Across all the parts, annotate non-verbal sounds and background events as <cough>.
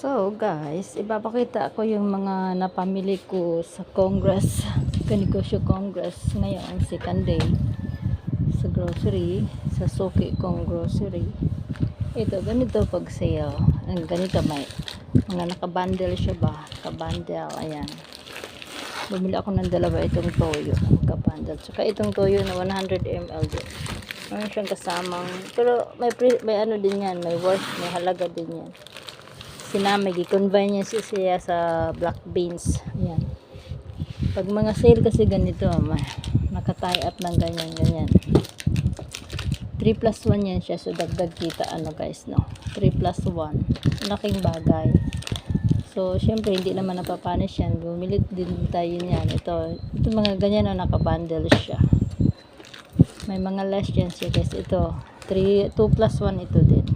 So guys, ipapakita ko yung mga napamili ko sa Congress, <laughs> Kanegosyo Congress ngayon, second day sa grocery, sa Suki Kong Grocery. Ito, ganito pag sale. Ang ganito may mga nakabundle siya ba? Nakabundle, ayan. Bumili ako ng dalawa itong toyo, nakabundle. Tsaka itong toyo na 100 ml din. Meron siyang kasamang, pero may, pre, may ano din yan, may worth, may halaga din yan sinama, gi-convenience siya sa black beans. Ayan. Pag mga sale kasi ganito, nakatie up ng ganyan, ganyan. 3 plus 1 yan siya, so dagdag kita, ano guys, no? 3 plus 1. Laking bagay. So, syempre, hindi naman napapanish yan. Bumili din tayo niyan. Ito, ito mga ganyan na nakabundle siya. May mga less yan siya guys. Ito, 3, 2 plus 1 ito din.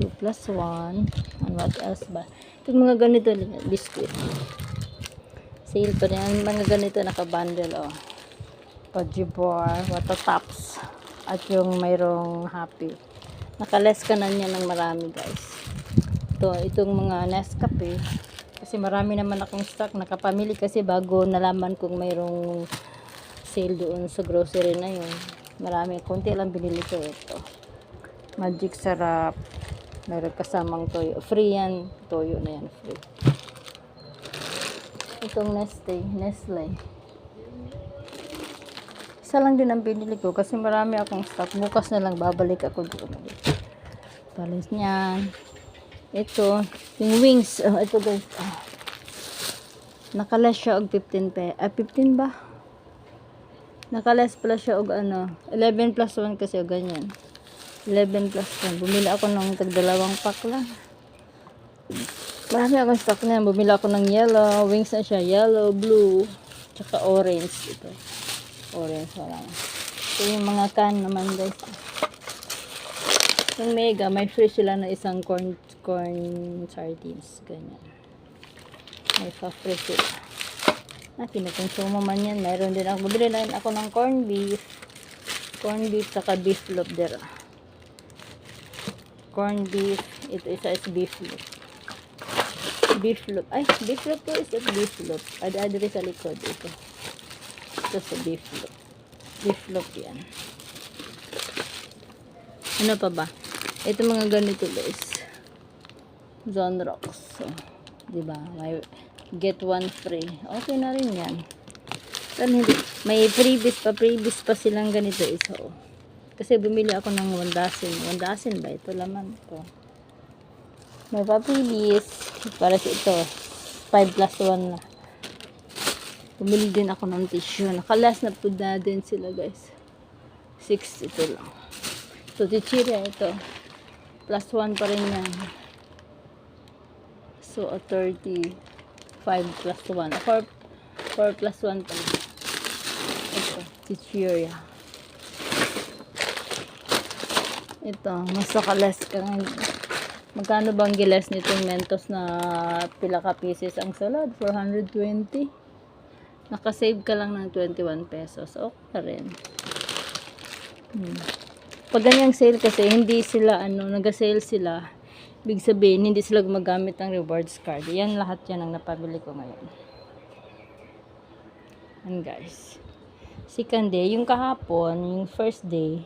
2 plus 1. And what else ba? Yung mga ganito, biscuit. Sale pa rin. Mga ganito nakabundle, oh. Pajibor, water tops. At yung mayroong happy. Nakales ka na niya ng marami, guys. Ito, itong mga Nescafe. Kasi marami naman akong stock. Nakapamili kasi bago nalaman kung mayroong sale doon sa grocery na yun. Marami. Konti lang binili ko ito. Magic sarap. Meron kasamang toyo. Free yan. Toyo na yan. Free. Itong Nestle. Nestle. Isa lang din ang binili ko kasi marami akong stock. Bukas na lang babalik ako doon. Talis niyan. Ito. Yung wings. Oh, ito guys. Oh. Nakales siya og 15 pe. Ah, 15 ba? Nakales pala siya og ano. 11 plus 1 kasi o ganyan. 11 plus 1. Bumili ako ng tagdalawang pack lang. Marami akong stock na yan. Bumili ako ng yellow. Wings na siya. Yellow, blue, tsaka orange. Ito. Orange na lang. Ito yung mga can naman guys. Yung mega, may free sila na isang corn, corn sardines. Ganyan. May pa-free sila. Ah, kinukonsumo man yan. Mayroon din ako. Bumili na ako ng corn beef. Corn beef, saka beef there corn beef. Ito isa is beef loaf. Beef loaf. Ay, beef loaf to is beef loaf. Ada adre sa likod ito. Ito sa beef loaf. Beef loaf yan. Ano pa ba? Ito mga ganito guys. Zone rocks. So, di ba? May get one free. Okay na rin yan. Pero hindi. May freebies pa. Freebies pa silang ganito isa. Oh. Kasi bumili ako ng 1 dozen. 1 dozen ba? Ito laman ko. May papilis. Para sa ito. 5 plus 1 na. Bumili din ako ng tissue. Nakalas na po na din sila guys. 6 ito lang. So, tichira ito. Plus 1 pa rin yan. So, a 30. 5 plus 1. 4, 4 plus 1 pa rin. Ito. Tichira. Ito, mas nakalas ka ngayon. Magkano bang gilas nitong Mentos na pila ka pieces ang salad? 420. Nakasave ka lang ng 21 pesos. Okay na rin. Hmm. Pag ganyang sale kasi, hindi sila, ano, nag-sale sila. Big sabihin, hindi sila gumagamit ng rewards card. Yan lahat yan ang napabili ko ngayon. And guys. Second day, yung kahapon, yung first day,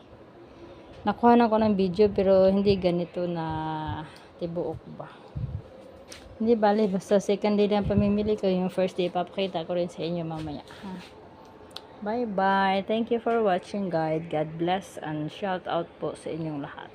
nakuha na ko ng video pero hindi ganito na tibuok ba. Hindi bali basta second day lang pamimili ko yung first day papakita ko rin sa inyo mamaya. Ha? bye bye thank you for watching guide. God bless and shout out po sa inyong lahat